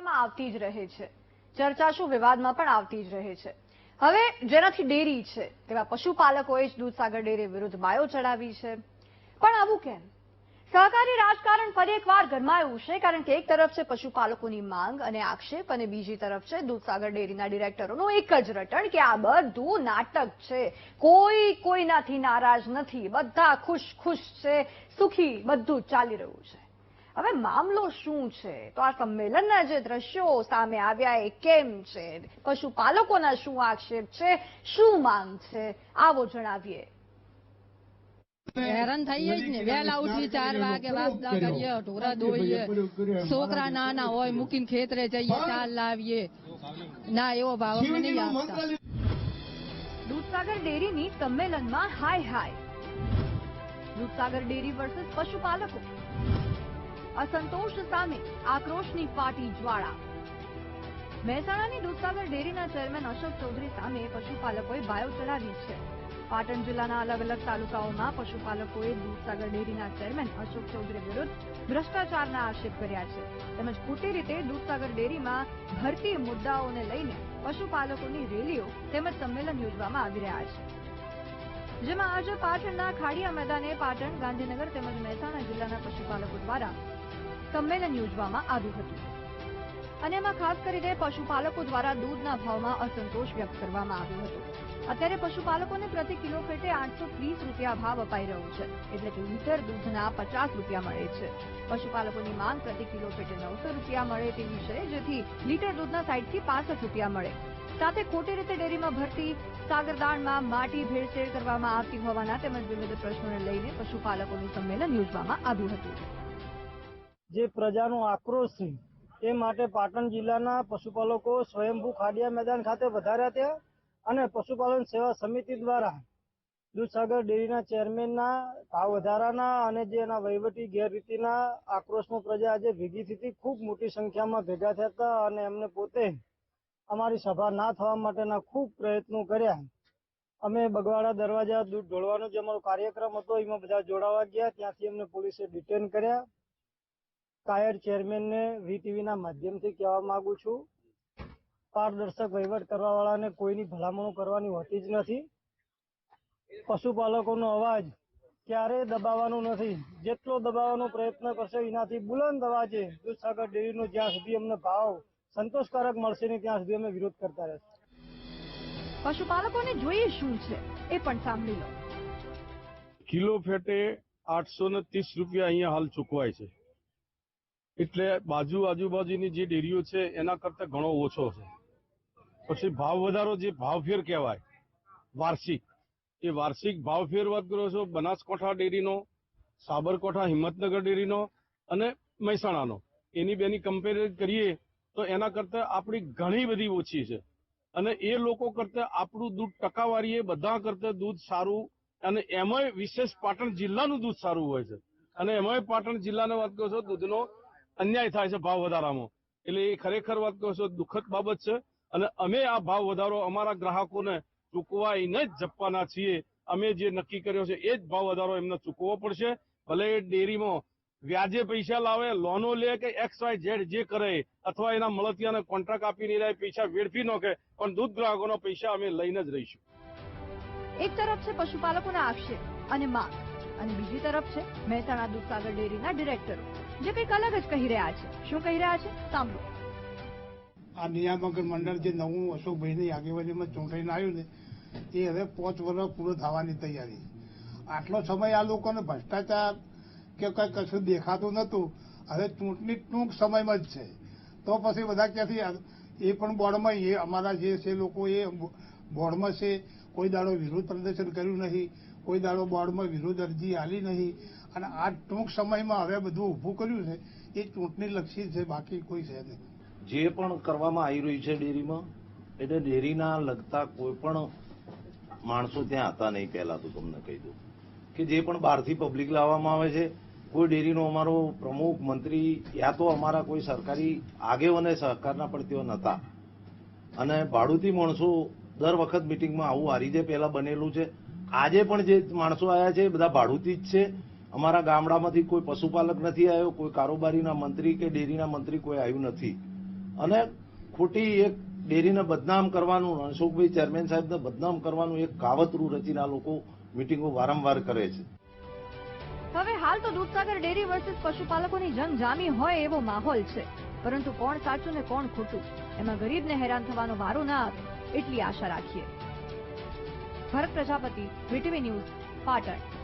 ચર્ચામાં આવતી જ રહે છે. ચર્ચા શું વિવાદમાં પણ આવતી જ રહે છે. હવે જેનાથી ડેરી છે, તેવા પશુપાલકોએ જ દૂધસાગર ડેરી વિરુદ્ધ બાયો ચડાવી છે. પણ આવું કેમ? સહકારી રાજકારણ ફરી એકવાર ગરમાયું છે, કારણ કે એક તરફ છે પશુપાલકોની માંગ અને આક્ષેપ, અને બીજી તરફ છે દૂધસાગર ડેરીના ડિરેક્ટરોનું એક જ રટણ કે આ બધું નાટક છે. કોઈ કોઈનાથી નારાજ નથી, બધા ખુશ ખુશ છે, સુખી બધું ચાલી રહ્યું છે. હવે મામલો શું છે? તો આ સંમેલનના જે દ્રશ્યો સામે આવ્યા એ કેમ છે? પશુપાલકોના શું આક્ષેપ છે? શું માંગ છે? આવો જણાવીએ. હેરાન થઈએ જ ને. વહેલા ઉઠી ચાર વાગે વાસદા કરીએ ઢોરા દોઈએ છોકરા નાના હોય મૂકીને ખેતરે જઈએ ચાલ લાવીએ. ના એવો ભાવ નહીં આપતા. દૂધસાગર ડેરીની સંમેલનમાં હાય હાય. દૂધસાગર ડેરી વર્સેસ પશુપાલકો. અસંતોષ સામે આક્રોશની ફાટી જ્વાળા. મહેસાણાની દૂધસાગર ડેરીના ચેરમેન અશોક ચૌધરી સામે પશુપાલકોએ બાયો ચડાવી છે. પાટણ જિલ્લાના અલગ અલગ તાલુકાઓમાં પશુપાલકોએ દૂધસાગર ડેરીના ચેરમેન અશોક ચૌધરી વિરુદ્ધ ભ્રષ્ટાચારના આક્ષેપ કર્યા છે. તેમજ ખોટી રીતે દૂધસાગર ડેરીમાં ભરતી મુદ્દાઓને લઈને પશુપાલકોની રેલીઓ તેમજ સંમેલન યોજવામાં આવી રહ્યા છે. જેમાં આજે પાટણના ખાડિયા મેદાને પાટણ ગાંધીનગર તેમજ મહેસાણા જિલ્લાના પશુપાલકો દ્વારા સંમેલન યોજવામાં આવ્યું હતું. અને એમાં ખાસ કરીને પશુપાલકો દ્વારા દૂધના ભાવમાં અસંતોષ વ્યક્ત કરવામાં આવ્યો હતો. અત્યારે પશુપાલકોને પ્રતિ કિલો પેટે આઠસો ત્રીસ રૂપિયા ભાવ અપાઈ રહ્યો છે. એટલે કે લીટર દૂધના પચાસ રૂપિયા મળે છે. પશુપાલકોની માંગ પ્રતિ કિલો પેટે નવસો રૂપિયા મળે તેવી છે જેથી લીટર દૂધના સાઈઠથી પાસઠ રૂપિયા મળે. સાથે ખોટી રીતે ડેરીમાં ભરતી સાગરદાણમાં માટી ભેળસેળ કરવામાં આવતી હોવાના તેમજ વિવિધ પ્રશ્નોને લઈને પશુપાલકોનું સંમેલન યોજવામાં આવ્યું હતું. જે પ્રજાનો આક્રોશ છે, એ માટે પાટણ જિલ્લાના પશુપાલકો સ્વયંભૂ ખાડિયા મેદાન ખાતે વધાર્યા હતા અને પશુપાલન સેવા સમિતિ દ્વારા દૂધસાગર ડેરીના ચેરમેનના ભાવ વધારાના અને જે એના વહીવટી ગેરરીતિના આક્રોશમાં પ્રજા આજે ભેગી થતી ખૂબ મોટી સંખ્યામાં ભેગા થયા હતા અને એમને પોતે અમારી સભા ના થવા માટેના ખૂબ પ્રયત્નો કર્યા. અમે બગવાડા દરવાજા દૂધ ઢોળવાનો જે અમારો કાર્યક્રમ હતો, એમાં બધા જોડાવા ગયા, ત્યાંથી અમને પોલીસે ડિટેન કર્યા. કાયર ચેરમેનને વીટીવીના માધ્યમથી કહેવા માંગુ છું. પારદર્શક વહીવટ કરવા વાળાને કોઈની ભલામણો કરવાની હોતી જ નથી. પશુપાલકોનો અવાજ ક્યારેય દબાવવાનો નથી. જેટલો દબાવવાનો પ્રયત્ન કરશે એનાથી બુલંદ અવાજે દૂધસાગર ડેરીનો જ્યાં સુધી અમને ભાવ સંતોષકારક મળશે નહીં ત્યાં સુધી અમે વિરોધ કરતા રહેશું. પશુપાલકોને જોઈએ શું છે એ પણ સાંભળી લો. કિલો ફેટે આઠસો ને ત્રીસ રૂપિયા અહીંયા હાલ ચૂકવાય છે. એટલે બાજુ આજુબાજુની જે ડેરીઓ છે, એના કરતા ઘણો ઓછો છે. પછી ભાવ વધારો જે ભાવફેર કહેવાય, વાર્ષિક. એ વાર્ષિક ભાવફેર વાત કરો છો, બનાસકાંઠા ડેરીનો, સાબરકાંઠા હિંમતનગર ડેરીનો અને મહેસાણાનો. એની બેની કમ્પેર કરીએ તો એના કરતા આપણી ઘણી બધી ઓછી છે. અને એ લોકો કરતા આપણું દૂધ ટકાવારીએ બધા કરતા દૂધ સારું અને એમાંય વિશેષ પાટણ જિલ્લાનું દૂધ સારું હોય છે. અને એમાંય પાટણ જિલ્લાને વાત કરો છો, દૂધનો અન્યાય થાય છે ભાવ વધારામાં. એટલે એ ખરેખર વાત કહો છો, દુઃખદ બાબત છે. અને અમે આ ભાવ વધારો અમારા ગ્રાહકોને ચૂકવાઈને જ જપવાના છીએ. અમે જે નક્કી કર્યો છે, એ જ ભાવ વધારો એમને ચૂકવવો પડશે. ભલે એ ડેરીમાં વ્યાજે પૈસા લાવે, લોનો લે કે એક્સ વાય ઝેડ જે કરે, અથવા એના મળતિયાને કોન્ટ્રાક્ટ આપી નહીં રહે, પૈસા વેડફી નોખે પણ દૂધ ગ્રાહકોનો પૈસા અમે લઈને જ રહીશું. એક તરફ છે પશુપાલકોના આક્ષેપ અને માંગ, અને બીજી તરફ છે મહેસાણા દૂધસાગર ડેરીના ડિરેક્ટરો. જે કંઈક અલગ જ કહી રહ્યા છે. શું કહી રહ્યા છે? સાંભળો. આ નિયામક મંડળ જે નવું અશોકભાઈની આગેવાનીમાં ચૂંટાઈને આવ્યું ને, એ હવે પાંચ વર્ષ પૂરો થવાની તૈયારી. આટલો સમય આ લોકોને ભ્રષ્ટાચાર કે કઈ કશું દેખાતું નતું હવે ચૂંટણી ટૂંક સમયમાં જ છે. તો પછી બધા ક્યાંથી એ પણ બોર્ડમાં એ અમારા જે છે લોકો એ બોર્ડમાં છે, કોઈ દાડો વિરોધ પ્રદર્શન કર્યું નહીં. કોઈ દાડો બોર્ડમાં વિરોધ અરજી આલી નહીં અને આ ટૂંક સમયમાં હવે બધું ઊભું કર્યું છે, એ ચૂંટણી લક્ષી છે, બાકી કોઈ છે નહીં. જે પણ કરવામાં આવી રહ્યું છે ડેરીમાં, એટલે ડેરીના લગતા કોઈ પણ માણસો ત્યાં હતા નહીં પહેલા તો તમને કહી દઉં. કે જે પણ બહારથી પબ્લિક લાવવામાં આવે છે, કોઈ ડેરીનો અમારો પ્રમુખ, મંત્રી યા તો અમારા કોઈ સરકારી આગેવાને સહકારના પણ તેઓ નહોતા. અને ભાડુતી માણસો દર વખત મિટિંગમાં આવું આ રીતે પહેલાં બનેલું છે. આજે પણ જે માણસો આવ્યા છે બધા ભાડુતી જ છે. અમારા ગામડામાંથી કોઈ પશુપાલક નથી આવ્યો, કોઈ કારોબારીના મંત્રી કે ડેરીના મંત્રી કોઈ આવ્યું નથી. અને ખોટી એક ડેરીને બદનામ કરવાનું, અશોકભાઈ ચેરમેન સાહેબને બદનામ કરવાનું એક કાવતરું રચીને આ લોકો મિટિંગો વારંવાર કરે છે. હવે હાલ તો દૂધસાગર ડેરી વર્સિસ પશુપાલકોની જંગ જામી હોય એવો માહોલ છે. પરંતુ કોણ સાચું ને કોણ ખોટું? એમાં ગરીબને હેરાન થવાનો વારો ના આવે, એટલી આશા રાખીએ. Bharat Prajapati VTV news Patan.